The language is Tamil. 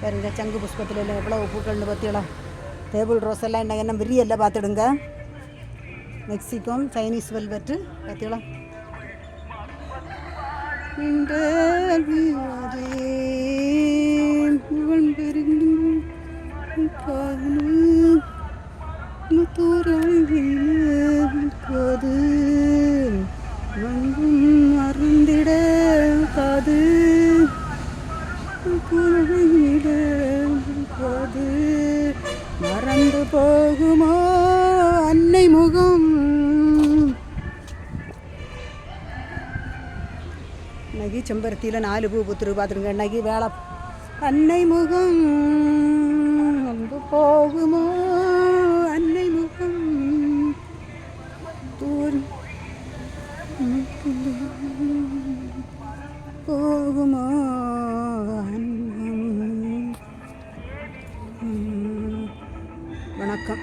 பாருங்க சங்கு புஷ்பத்தில் எல்லாம் எவ்வளோ பூக்கள்னு பார்த்தீங்களா டேபிள் ரோஸ் எல்லாம் என்ன என்ன விரியெல்லாம் பார்த்துடுங்க. மெக்சிகோ சைனீஸ் வெல்வெட்டு பார்த்தியலாம் காது மறந்திட காது. மறந்து போகுமோ அன்னை முகம்? நகி செம்பருத்தியில் நாலு பூ புத்துரு பார்த்துருங்க நகி வேலை அன்னை முகம் வந்து போகுமோ அன்னை முகம்? தூரம் போகுமோ? வணக்கம்.